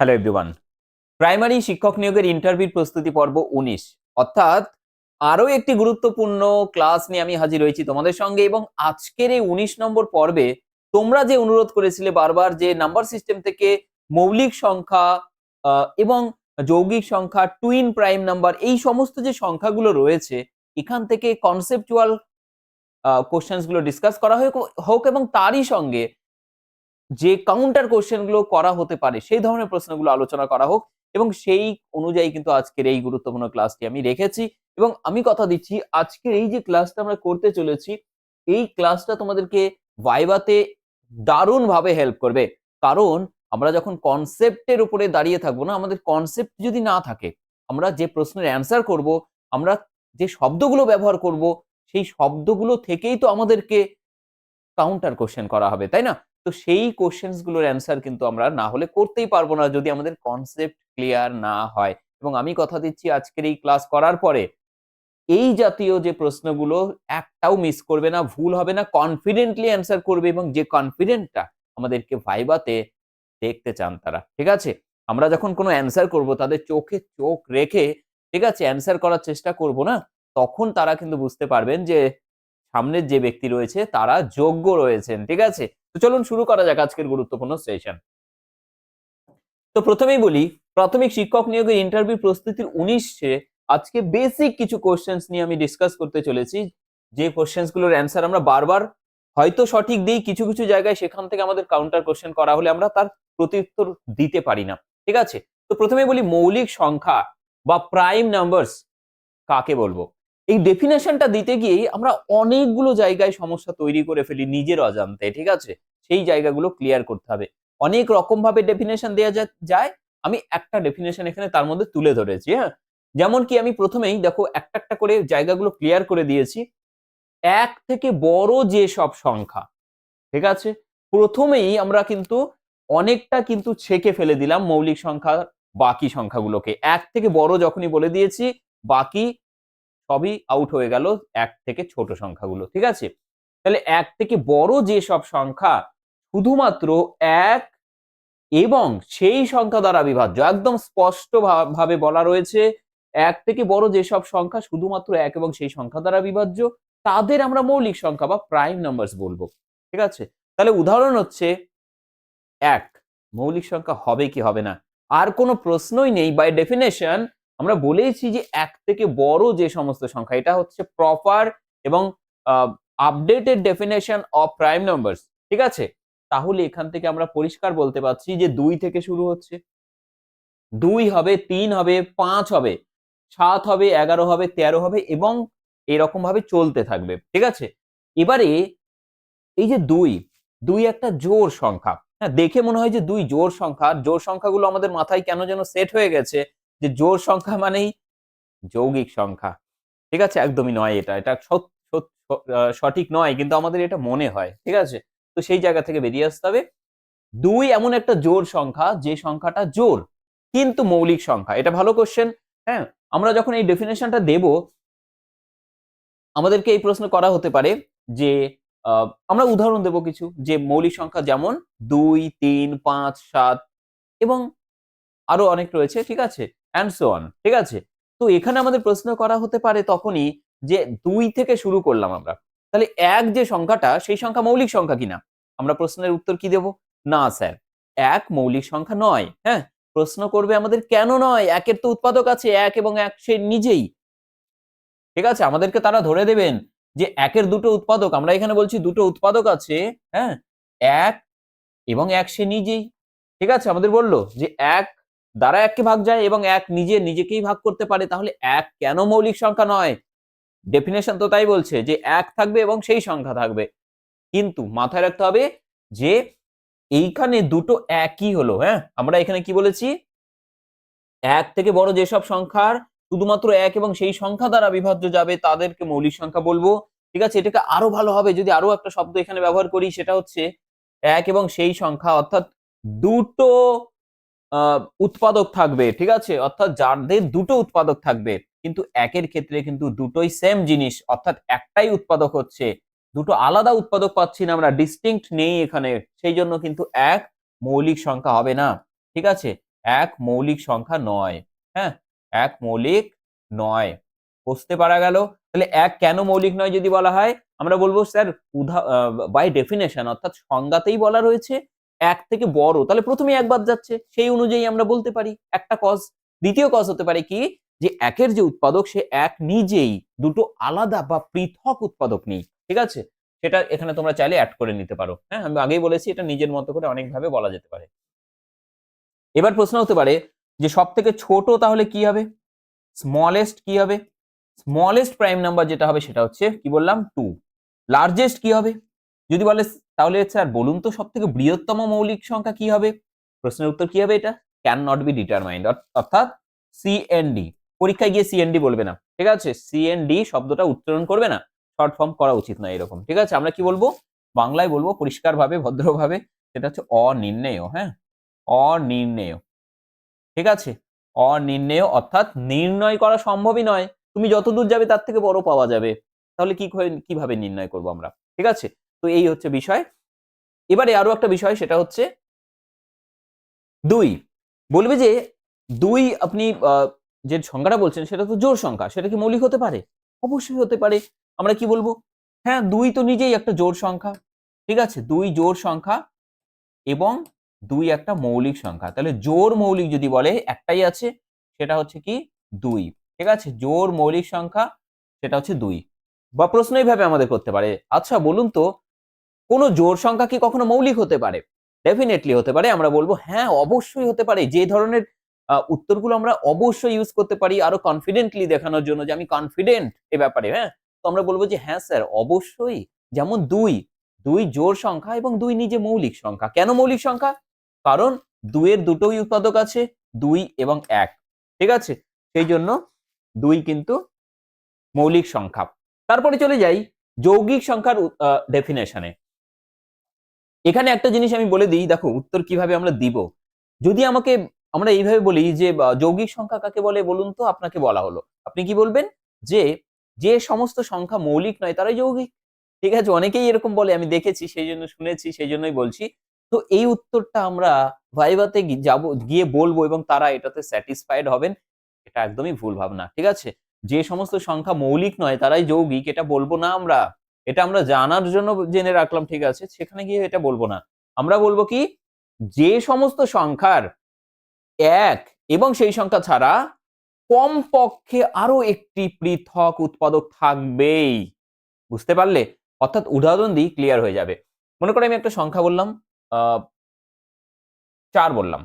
Hello everyone primary শিক্ষক নিয়োগের interview প্রস্তুতি পর্ব উনিশ। অর্থাৎ আরও একটি গুরুত্বপূর্ণ ক্লাস নিয়ে আমি হাজির হয়েছি তোমাদের সঙ্গে এবং আজকের এই উনিশ নম্বর পর্বে তোমরা যে অনুরোধ করেছিলে বারবার যে নাম্বার সিস্টেম থেকে মৌলিক সংখ্যা এবং যৌগিক সংখ্যা টুইন প্রাইম নাম্বার এই সমস্ত যে সংখ্যাগুলো রয়েছে, এখান থেকে কনসেপচুয়াল কোশ্চেন্সগুলো ডিসকাস করা হোক এবং তারই সঙ্গে যে কাউন্টার কোশ্চেনগুলো করা হতে পারে, সেই ধরনের প্রশ্নগুলো আলোচনা করা হোক এবং সেই অনুযায়ী কিন্তু আজকের এই গুরুত্বপূর্ণ ক্লাসটি আমি রেখেছি এবং আমি কথা দিচ্ছি আজকের এই যে ক্লাসটা আমরা করতে চলেছি, এই ক্লাসটা তোমাদেরকে ভাইবাতে দারুণ ভাবে হেল্প করবে। কারণ আমরা যখন কনসেপ্টের উপরে দাঁড়িয়ে থাকব না, আমাদের কনসেপ্ট যদি না থাকে, আমরা যে প্রশ্নের অ্যান্সার করব, আমরা যে শব্দগুলো ব্যবহার করব, সেই শব্দগুলো থেকেই তো আমাদেরকে কাউন্টার কোশ্চেন করা হবে, তাই না? তো সেই কোশ্চেন্সগুলোর অ্যান্সার কিন্তু আমরা না হলে করতেই পারব না যদি আমাদের কনসেপ্ট ক্লিয়ার না হয়। এবং আমি কথা দিচ্ছি আজকের এই ক্লাস করার পরে, এই জাতীয় যে প্রশ্নগুলো একটাও মিস করবে না, ভুল হবে না কনফিডেন্টলি অ্যান্সার করবে এবং যে কনফিডেন্টটা আমাদেরকে ভাইবাতে দেখতে চান তারা, ঠিক আছে? আমরা যখন কোনো অ্যান্সার করব, তাদের চোখে চোখ রেখে, ঠিক আছে অ্যান্সার করার চেষ্টা করব না, তখন তারা কিন্তু বুঝতে পারবেন যে সামনের যে ব্যক্তি রয়েছে, তারা যোগ্য রয়েছেন, ঠিক আছে? তো চলুন শুরু করা যাক আজকের গুরুত্বপূর্ণ সেশন তো প্রথমেই বলি, প্রাথমিক শিক্ষক নিয়োগের ইন্টারভিউ প্রস্তুতির উনিশে আজকে বেসিক কিছু কোশ্চেন্স নিয়ে আমি ডিসকাস করতে চলেছি। যে কোশ্চেন্সগুলোর অ্যান্সার আমরা বারবার হয়তো সঠিক দিই, কিছু কিছু জায়গায় সেখান থেকে আমাদের কাউন্টার কোশ্চেন করা হলে আমরা তার প্রত্যুত্তর দিতে পারি না, ঠিক আছে? তো প্রথমে বলি, মৌলিক সংখ্যা বা প্রাইম নাম্বারস কাকে বলব? এই ডেফিনেশনটা দিতে গিয়েই আমরা অনেকগুলো জায়গায় সমস্যা তৈরি করে ফেলি নিজের অজান্তে, ঠিক আছে? সেই জায়গাগুলো ক্লিয়ার করতে হবে। অনেক রকম ভাবে ডেফিনেশন দেওয়া যায়, আমি একটা ডেফিনেশন এখানে তার মধ্যে তুলে ধরেছি হ্যাঁ? যেমন কি আমি প্রথমেই দেখো একটা একটা করে জায়গাগুলো ক্লিয়ার করে দিয়েছি। এক থেকে বড় যে সব সংখ্যা, ঠিক আছে? প্রথমেই আমরা কিন্তু অনেকটা কিন্তু ছেকে ফেলে দিলাম মৌলিক সংখ্যা, বাকি সংখ্যাগুলোকে। এক থেকে বড় যখনই বলে দিয়েছি, বাকি সবই আউট হয়ে গেল এক থেকে ছোট সংখ্যাগুলো, ঠিক আছে? তাহলে এক থেকে বড় যে সব সংখ্যা শুধুমাত্র এক এবং সেই সংখ্যা দ্বারা বিভাজ্য, একদম স্পষ্ট ভা- ভাবে বলা রয়েছে, এক থেকে বড় যেসব সংখ্যা শুধুমাত্র এক এবং সেই সংখ্যা দ্বারা বিভাজ্য, তাদের আমরা মৌলিক সংখ্যা বা প্রাইম নাম্বারস বলব, ঠিক আছে? তাহলে উদাহরণ হচ্ছে এক, মৌলিক সংখ্যা হবে কি হবে না? আর কোনো প্রশ্নই নেই বাই ডেফিনেশন আমরা বলেইছি যে এক থেকে বড় যে সমস্ত সংখ্যা, এটা হচ্ছে প্রপার এবং updated definition of prime numbers ঠিক আছে? তাহলে এখান থেকে আমরা পরিষ্কার বলতে পারছি যে দুই থেকে শুরু হচ্ছে। দুই হবে, তিন হবে, পাঁচ হবে, সাত হবে, এগারো হবে, তেরো হবে এবং এরকম ভাবে চলতে থাকবে, ঠিক আছে? এবারে এই যে দুই দুই একটা জোর সংখ্যা হ্যাঁ দেখে মনে হয় যে দুই জোর সংখ্যা জোর সংখ্যাগুলো আমাদের মাথায় কেন যেন সেট হয়ে গেছে যে জোর সংখ্যা মানেই যৌগিক সংখ্যা। ঠিক আছে? একদমই নয় এটা। এটা সঠিক নয়, কিন্তু আমাদের এটা মনে হয়। ঠিক আছে? তো সেই জায়গা থেকে বেরিয়ে আসতে হবে। দুই, এমন একটা জোর সংখ্যা, যে সংখ্যাটা জোর, কিন্তু মৌলিক সংখ্যা। এটা ভালো কোশ্চেন হ্যাঁ? আমরা যখন এই ডেফিনেশনটা দেব, আমাদেরকে এই প্রশ্ন করা হতে পারে যে আমরা উদাহরণ দেব কিছু, যে মৌলিক সংখ্যা যেমন দুই, তিন, পাঁচ, সাত এবং আরও অনেক রয়েছে, ঠিক আছে? অ্যান্ড ঠিক আছে? তো এখানে আমাদের প্রশ্ন করা হতে পারে তখনই যে দুই থেকে শুরু করলাম আমরা। তাহলে এক যে সংখ্যাটা, সেই সংখ্যা মৌলিক সংখ্যা কিনা? আমরা প্রশ্নের উত্তর কি দেব? না, স্যার। এক মৌলিক সংখ্যা নয় হ্যাঁ? প্রশ্ন করবে আমাদের কেন নয়? একের তো উৎপাদক আছে, এক এবং এক সে নিজেই। ঠিক আছে? আমাদেরকে তারা ধরে দেবেন যে একের দুটো উৎপাদক, আমরা এখানে বলছি দুটো উৎপাদক আছে হ্যাঁ? এক এবং এক সে নিজেই। ঠিক আছে? আমাদের বলল যে এক দ্বারা এককে ভাগ যায় এবং এক নিজে নিজেকেই ভাগ করতে পারে, তাহলে এক কেন মৌলিক সংখ্যা নয়? ডেফিনেশন তো তাই বলছে যে এক থাকবে এবং সেই সংখ্যা থাকবে। কিন্তু মাথায় রাখতে হবে যে এইখানে দুটো একই হলো হ্যাঁ? আমরা এখানে কি বলেছি? এক থেকে বড় যেসব সংখ্যার শুধুমাত্র এক এবং সেই সংখ্যা দ্বারা বিভাজ্য যাবে, তাদেরকে মৌলিক সংখ্যা বলব। ঠিক আছে? এটাকে আরও ভালো হবে, যদি আরও একটা শব্দ এখানে ব্যবহার করি, সেটা হচ্ছে এক এবং সেই সংখ্যা, অর্থাৎ দুটো উৎপাদক থাকবে, ঠিক আছে? অর্থাৎ যাদের দুটো উৎপাদক থাকবে, কিন্তু একের ক্ষেত্রে কিন্তু দুটোই সেম জিনিস, অর্থাৎ একটাই উৎপাদক হচ্ছে, দুটো আলাদা উৎপাদক পাচ্ছি না আমরা ডিস্টিংক্ট নেই এখানে, সেই জন্য কিন্তু এক মৌলিক সংখ্যা হবে না, ঠিক আছে? এক মৌলিক সংখ্যা নয় হ্যাঁ? এক মৌলিক নয়, বুঝতে পারা গেল? তাহলে এক কেন মৌলিক নয় যদি বলা হয়? আমরা বলব, স্যার উদা বাই ডেফিনেশন অর্থাৎ সংজ্ঞাতেই বলা রয়েছে এক থেকে বড়, তাহলে প্রথমে এক বাদ যাচ্ছে। সেই অনুযায়ী আমরা বলতে পারি, একটা কজ দ্বিতীয় কজ হতে পারে কি? যে একের যে উৎপাদক, সে এক নিজেই দুটো আলাদা বা পৃথক উৎপাদক নেই, ঠিক আছে? সেটা এখানে তোমরা চাইলে অ্যাড করে নিতে পারো। হ্যাঁ আমি আগেই বলেছি, এটা নিজের মতো করে অনেকভাবে বলা যেতে পারে। এবার প্রশ্ন হতে পারে যে সব থেকে ছোট তাহলে কি হবে? স্মলেস্ট কি হবে? স্মলেস্ট প্রাইম নাম্বার যেটা হবে সেটা হচ্ছে, কি বললাম? টু লার্জেস্ট কি হবে? যদি বলে তাহলে স্যার বলুন তো সব থেকে বৃহত্তম মৌলিক সংখ্যা কি হবে? প্রশ্নের উত্তর কি হবে এটা? ক্যান নট বি ডিটারমাইন্ড অর্থাৎ সিএনডি পরীক্ষায় গিয়ে সিএনডি বলবে না। ঠিক আছে? সিএনডি শব্দটা উচ্চারণ করবে না। শর্ট ফর্ম করা উচিত নয় এরকম। ঠিক আছে? আমরা কি বলব? বাংলায় বলব পরিষ্কারভাবে, ভদ্রভাবে, সেটা হচ্ছে অনির্ণেয় হ্যাঁ? অনির্ণেয়। ঠিক আছে? অনির্ণেয় অর্থাৎ নির্ণয় করা সম্ভবই নয়। তুমি যত দূর যাবে তার থেকে বড় পাওয়া যাবে। তাহলে কি কীভাবে নির্ণয় করব আমরা? ঠিক আছে? তো এই হচ্ছে বিষয়। এবারে আরও একটা বিষয়, সেটা হচ্ছে দুই। বলবে যে দুই আপনি যে সংখ্যাটা বলছেন সেটা তো জোর সংখ্যা, সেটা কি মৌলিক হতে পারে? অবশ্যই হতে পারে। আমরা কি বলব? হ্যাঁ দুই তো নিজেই একটা জোর সংখ্যা, ঠিক আছে? দুই জোর সংখ্যা এবং দুই একটা মৌলিক সংখ্যা। তাহলে জোর মৌলিক যদি বলে, একটাই আছে, সেটা হচ্ছে কি দুই, ঠিক আছে? জোর মৌলিক সংখ্যা, সেটা হচ্ছে দুই। বা প্রশ্ন এইভাবে আমাদের করতে পারে। আচ্ছা বলুন তো কোনো জোর সংখ্যা কি কখনো মৌলিক হতে পারে? ডেফিনেটলি হতে পারে। আমরা বলব হ্যাঁ অবশ্যই হতে পারে। যে ধরনের উত্তরগুলো আমরা অবশ্যই ইউজ করতে পারি আরও কনফিডেন্টলি দেখানোর জন্য যে আমি কনফিডেন্ট এ ব্যাপারে হ্যাঁ? তো আমরা বলব যে হ্যাঁ স্যার অবশ্যই। যেমন দুই দুই জোর সংখ্যা এবং দুই নিজে মৌলিক সংখ্যা। কেন মৌলিক সংখ্যা? কারণ দুইয়ের দুটোই উৎপাদক আছে, দুই এবং এক। ঠিক আছে? সেই জন্য দুই কিন্তু মৌলিক সংখ্যা। তারপরে চলে যাই যৌগিক সংখ্যার ডেফিনেশনে এখানে একটা জিনিস আমি বলে দিই, দেখো উত্তর কীভাবে আমরা দিব? যদি আমাকে, আমরা এইভাবে বলি যে যৌগিক সংখ্যা কাকে বলে বলুন তো? আপনাকে বলা হলো। আপনি কি বলবেন? যে যে সমস্ত সংখ্যা মৌলিক নয়, তারাই যৌগিক। ঠিক আছে, অনেকেই এরকম বলে, আমি দেখেছি, সেই জন্য শুনেছি, সেই জন্যই বলছি। তো এই উত্তরটা আমরা ভাইভাতে যাব, গিয়ে বলব এবং তারা এটাতে স্যাটিসফাইড হবেন, এটা একদমই ভুল ভাবনা, ঠিক আছে? যে সমস্ত সংখ্যা মৌলিক নয়, তারাই যৌগিক, এটা বলব না আমরা। এটা আমরা জানার জন্য জেনে রাখলাম, ঠিক আছে? সেখানে গিয়ে এটা বলব না। আমরা বলব কি? যে সমস্ত সংখ্যার এক এবং সেই সংখ্যা ছাড়া কমপক্ষে আরও একটি পৃথক উৎপাদক থাকবেই। বুঝতে পারলে? অর্থাৎ উদাহরণ দিই ক্লিয়ার হয়ে যাবে। মনে করো আমি একটা সংখ্যা বললাম চার বললাম।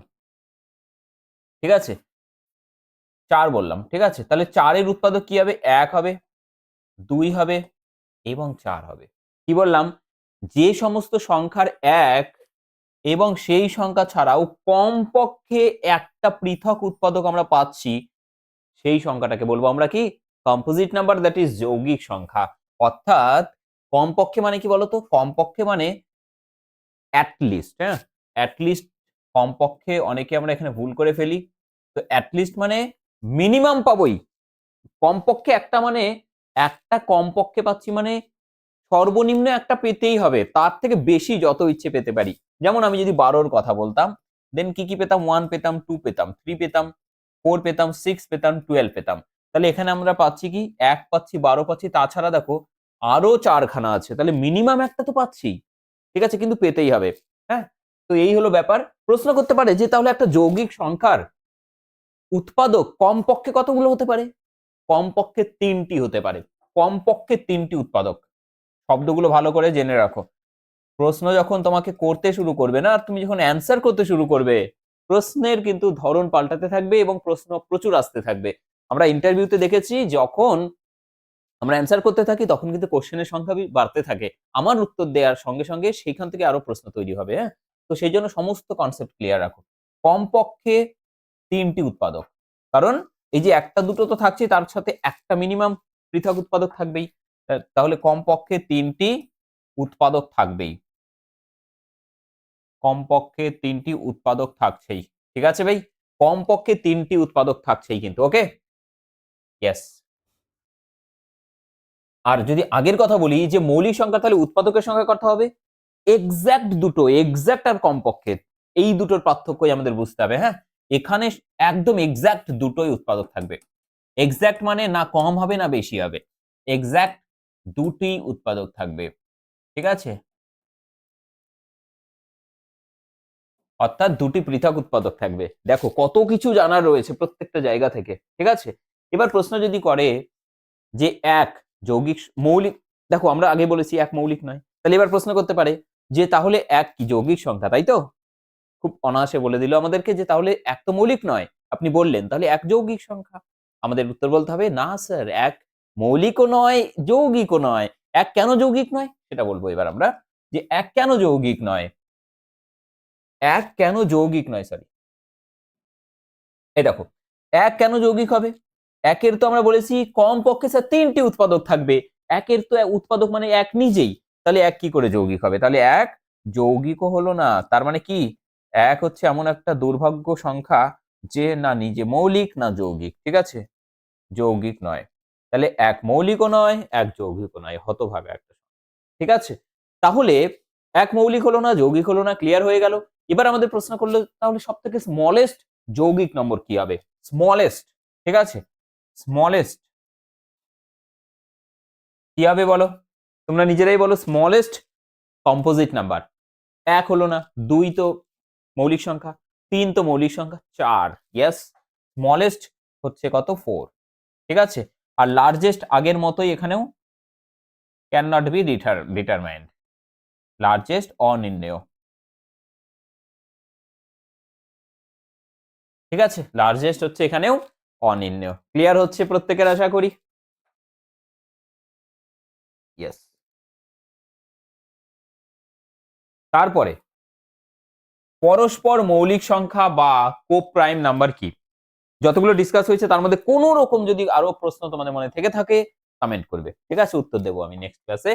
ঠিক আছে? চার বললাম, ঠিক আছে? তাহলে চারের উৎপাদক কি হবে? এক হবে, দুই হবে এবং চার হবে। কি বললাম? যে সমস্ত সংখ্যার এক এবং সেই সংখ্যা ছাড়াও কমপক্ষে একটা পৃথক উৎপাদক আমরা পাচ্ছি, সেই সংখ্যাটাকে বলব আমরা কি? কম্পোজিট নাম্বার দ্যাট ইজ যৌগিক সংখ্যা। অর্থাৎ কমপক্ষে মানে কি বলতো? কমপক্ষে মানে অ্যাটলিস্ট হ্যাঁ? অ্যাটলিস্ট কমপক্ষে অনেকে আমরা এখানে ভুল করে ফেলি। তো অ্যাটলিস্ট মানে মিনিমাম পাবোই। কমপক্ষে একটা মানে একটা কমপক্ষে পাচ্ছি মানে সর্বনিম্ন একটা পেতেই হবে। তার থেকে বেশি যত ইচ্ছে পেতে পারি। যেমন আমি যদি বারোর কথা বলতাম দেন কি কি পেতাম? ওয়ান পেতাম টু পেতাম থ্রি পেতাম ফোর পেতাম সিক্স পেতাম টুয়েলভ পেতাম। তাহলে এখানে আমরা পাচ্ছি কি? এক পাচ্ছি, বারো পাচ্ছি। তাছাড়া দেখো, আরও চারখানা আছে। তাহলে মিনিমাম একটা তো পাচ্ছি ঠিক আছে? কিন্তু পেতেই হবে। হ্যাঁ? তো এই হলো ব্যাপার। প্রশ্ন করতে পারে যে তাহলে একটা যৌগিক সংখ্যার উৎপাদক কমপক্ষে কতগুলো হতে পারে? কমপক্ষে তিনটি হতে পারে। কমপক্ষে তিনটি উৎপাদক। শব্দগুলো ভালো করে জেনে রাখো। প্রশ্ন যখন তোমাকে করতে শুরু করবে না, আর তুমি যখন অ্যান্সার করতে শুরু করবে, প্রশ্নের কিন্তু ধরন পাল্টাতে থাকবে এবং প্রশ্ন প্রচুর আসতে থাকবে। আমরা ইন্টারভিউতে দেখেছি, যখন আমরা অ্যান্সার করতে থাকি, তখন কিন্তু কোশ্চেনের সংখ্যা বাড়তে থাকে। আমার উত্তর দেওয়ার সঙ্গে সঙ্গে সেইখান থেকে আরও প্রশ্ন তৈরি হবে হ্যাঁ? তো সেই জন্য সমস্ত কনসেপ্ট ক্লিয়ার রাখো। কমপক্ষে তিনটি উৎপাদক। কারণ এই যে একটা, দুটো তো থাকছে তার সাথে একটা মিনিমাম পৃথক উৎপাদক থাকবেই। তাহলে কমপক্ষে তিনটি উৎপাদক থাকবেই। কমপক্ষে তিনটি উৎপাদক থাকছেই। ঠিক আছে ভাই? কমপক্ষে তিনটি উৎপাদক থাকছেই কিন্তু, ওকে? ইয়েস আর যদি আগের কথা বলি, যে মৌলিক সংখ্যা তাহলে উৎপাদকের সংখ্যা কথা হবে? এক্সাক্ট দুটো এক্সাক্ট আর কমপক্ষে। এই দুটোর পার্থক্যই আমাদের বুঝতে হবে হ্যাঁ? এখানে একদম এক্সাক্ট দুটোই উৎপাদক থাকবে। এক্সাক্ট মানে না কম হবে, না বেশি হবে। এক্সাক্ট দুটি উৎপাদক থাকবে। ঠিক আছে? অর্থাৎ দুটি পৃথক উৎপাদক থাকবে। দেখো, কত কিছু জানার রয়েছে প্রত্যেকটা জায়গা থেকে। ঠিক আছে? এবার প্রশ্ন যদি করে যে এক, যৌগিক মৌলিক দেখো, আমরা আগে বলেছি এক মৌলিক নয়। তাহলে এবার প্রশ্ন করতে পারে যে তাহলে এক কি যৌগিক সংখ্যা, তাই তো? খুব অনায়াসে বলে দিল আমাদেরকে যে তাহলে এক তো মৌলিক নয়, আপনি বললেন, তাহলে এক যৌগিক সংখ্যা। আমাদের উত্তর বলতে হবে, না স্যার, এক মৌলিকও নয়, যৌগিকও নয়। এক কেন যৌগিক নয়? সেটা বলব এবার আমরা, যে এক কেন যৌগিক নয়? এক কেন যৌগিক নয় সরি এই দেখো, এক কেন যৌগিক হবে? একের তো আমরা বলেছি কম পক্ষে স্যার তিনটি উৎপাদক থাকবে। একের তো উৎপাদক মানে এক নিজেই। তাহলে এক কি করে যৌগিক হবে? তাহলে এক যৌগিকও হলো না, তার মানে কি? এক হচ্ছে এমন একটা দুর্ভাগ্য সংখ্যা যে না নিজে মৌলিক না যৌগিক, ঠিক আছে? যৌগিক নয়। তাহলে এক মৌলিকও নয়, এক যৌগিকও নয় হতভাবে একটা ঠিক আছে? তাহলে এক মৌলিক হলো না, যৌগিক হলো না ক্লিয়ার হয়ে গেল। এবার আমাদের প্রশ্ন করল, তাহলে সব থেকে স্মলেস্ট যৌগিক নম্বর কি হবে? স্মলেস্ট ঠিক আছে? স্মলেস্ট কি হবে বলো? তোমরা নিজেরাই বলো স্মলেস্ট কম্পোজিট নাম্বার এক হলো না, দুই তো মৌলিক সংখ্যা, তিন তো মৌলিক সংখ্যা, চার। ইয়েস স্মলেস্ট হচ্ছে কত? ফোর ঠিক আছে? আর লার্জেস্ট আগের মতোই এখানেও can not be determined largest অনির্ণেয়। ঠিক আছে? লার্জেস্ট হচ্ছে এখানেও অনির্ণেয়। ক্লিয়ার হচ্ছে প্রত্যেকের আশা করি? ইয়েস তারপরে পরস্পর মৌলিক সংখ্যা বা কো প্রাইম নাম্বার কি? যতগুলো ডিসকাস হয়েছে, তার মধ্যে কোনো রকম যদি আরও প্রশ্ন তোমাদের মনে থেকে থাকে কমেন্ট করবে। ঠিক আছে? উত্তর দেবো আমি নেক্সট ক্লাসে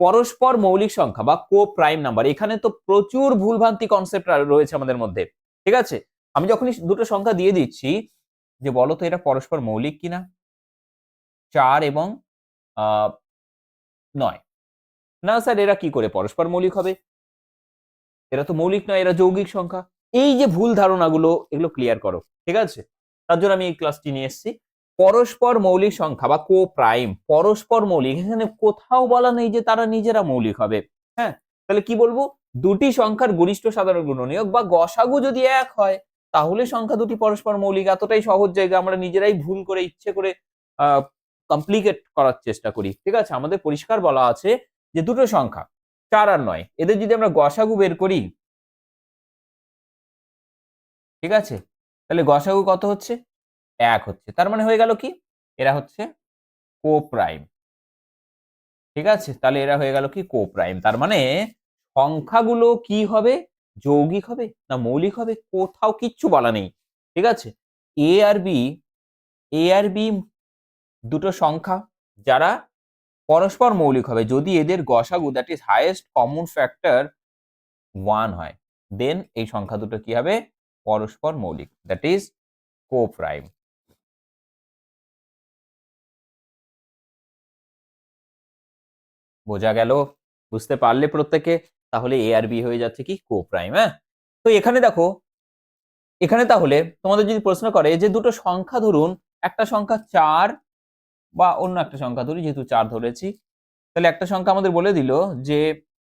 পরস্পর মৌলিক সংখ্যা বা কো প্রাইম নাম্বার, এখানে তো প্রচুর ভুলভ্রান্তি কনসেপ্ট রয়েছে আমাদের মধ্যে। ঠিক আছে? আমি যখনই দুটো সংখ্যা দিয়ে দিচ্ছি, যে বলো তো এটা পরস্পর মৌলিক কিনা? চার এবং নয়। না স্যার এরা কি করে পরস্পর মৌলিক হবে? এরা তো মৌলিক নয়, এরা যৌগিক সংখ্যা। এই যে ভুল ধারণাগুলো, এগুলো ক্লিয়ার করো, ঠিক আছে? তার জন্য আমি এই ক্লাসটি নিয়ে এসেছি। পরস্পর মৌলিক সংখ্যা বা কো প্রাইম পরস্পর মৌলিক, এখানে কোথাও বলা নেই যে তারা নিজেরা মৌলিক হবে। হ্যাঁ তাহলে কি বলব? দুটি সংখ্যার গরিষ্ঠ সাধারণ গুণনীয়ক বা গসাগু যদি এক হয়, তাহলে সংখ্যা দুটি পরস্পর মৌলিক। এতটাই সহজ জায়গা, আমরা নিজেরাই ভুল করে, ইচ্ছে করে কমপ্লিকেট করার চেষ্টা করি। ঠিক আছে? আমাদের পরিষ্কার বলা আছে যে দুটো সংখ্যা চার আর নয়? এদের যদি আমরা গসাগু বের করি, ঠিক আছে? তাহলে গসাগু কত হচ্ছে? এক হচ্ছে। তার মানে হয়ে গেল কি? এরা হচ্ছে কো প্রাইম ঠিক আছে? তাহলে এরা হয়ে গেল কি? কো প্রাইম তার মানে সংখ্যাগুলো কি হবে? যৌগিক হবে না মৌলিক হবে? কোথাও কিচ্ছু বলা নেই। ঠিক আছে? এ আর বি এ আর বি দুটো সংখ্যা, যারা পরস্পর মৌলিক হবে। যদি এদের গসাগু that is highest common factor one হয় দেন এই সংখ্যা দুটো কি হবে? পরস্পর মৌলিক দ্যাট ইজ কো প্রাইম বোঝা গেল? বুঝতে পারলে প্রত্যেকে? তাহলে এ আর বি হয়ে যাচ্ছে কি? কো প্রাইম হ্যাঁ? তো এখানে দেখো, এখানে তাহলে তোমাদের যদি প্রশ্ন করে যে দুটো সংখ্যা ধরুন, একটা সংখ্যা চার বা অন্য একটা সংখ্যা ধরি যেহেতু চার ধরেছি তাহলে একটা সংখ্যা আমাদের বলে দিল যে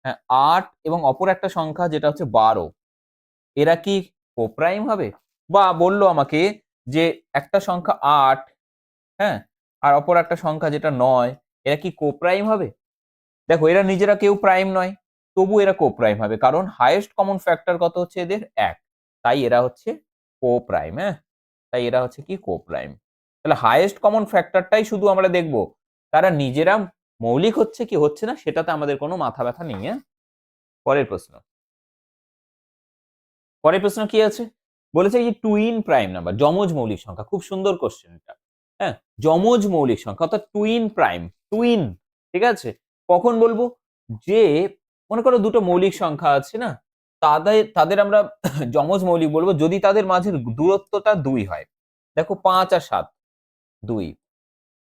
হ্যাঁ, আট এবং অপর একটা সংখ্যা যেটা হচ্ছে বারো। এরা কি কোপ্রাইম হবে? বা বলল আমাকে যে একটা সংখ্যা আট হ্যাঁ আর অপর একটা সংখ্যা যেটা নয় এরা কি কোপ্রাইম হবে? দেখো এরা নিজেরা কেউ প্রাইম নয় তবু এরা কোপ্রাইম হবে কারণ হাইয়েস্ট কমন ফ্যাক্টর কত হচ্ছে এদের? এক। তাই এরা হচ্ছে কোপ্রাইম হ্যাঁ? তাই এরা হচ্ছে কি? কোপ্রাইম। তাহলে হায়েস্ট কমন ফ্যাক্টরটাই শুধু আমরা দেখব। তারা নিজেরা মৌলিক হচ্ছে কি হচ্ছে না, সেটাতে আমাদের কোনো মাথা ব্যথা নেই হ্যাঁ? পরের প্রশ্ন। পরের প্রশ্ন কি আছে? বলেছে যে টুইন প্রাইম নাম্বার যমজ মৌলিক সংখ্যা, খুব সুন্দর কোশ্চেন এটা। হ্যাঁ? যমজ মৌলিক সংখ্যা, অর্থাৎ টুইন প্রাইম টুইন ঠিক আছে? কখন বলব? যে মনে করো দুটো মৌলিক সংখ্যা আছে না, তাদের তাদের আমরা যমজ মৌলিক বলব, যদি তাদের মাঝের দূরত্বটা দুই হয়। দেখো পাঁচ আর সাত দুই।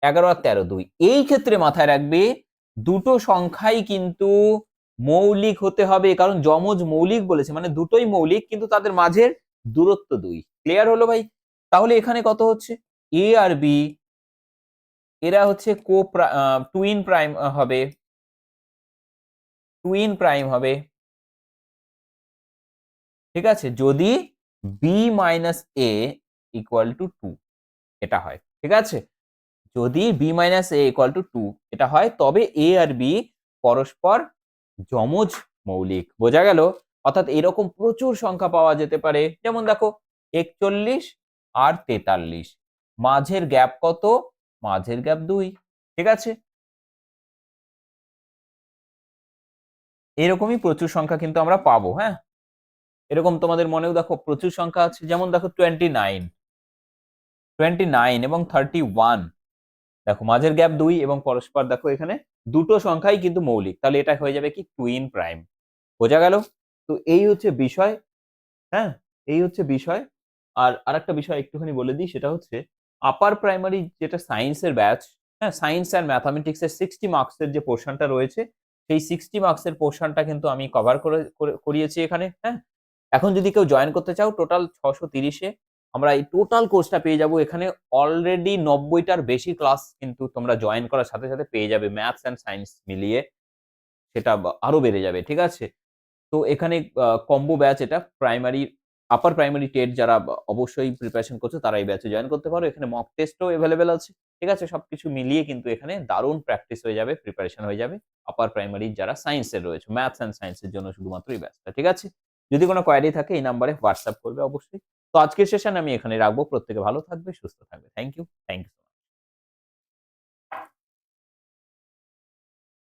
এগারো আর তেরো, দুই। এই ক্ষেত্রে মাথায় রাখবে, দুটো সংখ্যাই কিন্তু মৌলিক হতে হবে কারণ যমজ মৌলিক বলেছে মানে দুটোই মৌলিক, কিন্তু তাদের মাঝের দূরত্ব দুই। ক্লিয়ার হলো ভাই? তাহলে এখানে কত হচ্ছে? এ আর বি এরা হচ্ছে কো টুইন প্রাইম হবে। টুইন প্রাইম হবে। ঠিক আছে? যদি B minus A equal to two এটা হয়, ঠিক আছে? যদি B minus A equal to two এটা হয়, তবে এ আর বি পরস্পর যমজ মৌলিক, বোঝা গেল? অর্থাৎ এরকম প্রচুর সংখ্যা পাওয়া যেতে পারে, যেমন দেখো, একচল্লিশ আর তেতাল্লিশ, মাঝের গ্যাপ কত? মাঝের গ্যাপ দুই, ঠিক আছে? এরকমই প্রচুর সংখ্যা কিন্তু আমরা পাবো হ্যাঁ? এরকম তোমাদের মনেও দেখো, প্রচুর সংখ্যা আছে, যেমন দেখো টোয়েন্টি নাইন টোয়েন্টি নাইন এবং থার্টি ওয়ান দেখো, মাঝের গ্যাপ দুই এবং পরস্পর দেখো, এখানে দুটো সংখ্যাই কিন্তু মৌলিক। তাহলে এটা হয়ে যাবে কি? টুইন প্রাইম বোঝা গেল? তো এই হচ্ছে বিষয় হ্যাঁ? এই হচ্ছে বিষয়। আর আরেকটা বিষয় একটুখানি বলে দিই, সেটা হচ্ছে আপার প্রাইমারি যেটা সায়েন্সের ব্যাচ হ্যাঁ সায়েন্স অ্যান্ড ম্যাথামেটিক্সের সিক্সটি মার্কসের যে পোর্শনটা রয়েছে, সেই সিক্সটি মার্কসের পোর্শনটা কিন্তু আমি কভার করে, করে- করিয়েছি এখানে হ্যাঁ? এখন যদি কেউ জয়েন করতে চাও টোটাল ছশো তিরিশে আমরা এই টোটাল কোর্সটা পেয়ে যাব। এখানে অলরেডি নব্বইটার বেশি ক্লাস কিন্তু তোমরা জয়েন করার সাথে সাথে পেয়ে যাবে ম্যাথস অ্যান্ড সায়েন্স মিলিয়ে। সেটা আরও বেড়ে যাবে, ঠিক আছে? তো এখানে কম্বো ব্যাচ এটা প্রাইমারি আপার প্রাইমারি টেট যারা অবশ্যই প্রিপারেশন করছে তারা এই ব্যাচে জয়েন করতে পারো। এখানে মক টেস্টও অ্যাভেলেবেল আছে, ঠিক আছে? সবকিছু মিলিয়ে কিন্তু এখানে দারুণ প্র্যাকটিস হয়ে যাবে প্রিপারেশন হয়ে যাবে। আপার প্রাইমারি যারা সায়েন্সের রয়েছে ম্যাথস অ্যান্ড সায়েন্সের জন্য শুধুমাত্র এই ব্যাচটা ঠিক আছে? যদি কোনো কোয়ারি থাকে এই নাম্বারে হোয়াটসঅ্যাপ করবে অবশ্যই। তো আজকের সেশন আমি এখানে রাখব। প্রত্যেকে ভালো থাকবে, সুস্থ থাকবে। Thank you thank you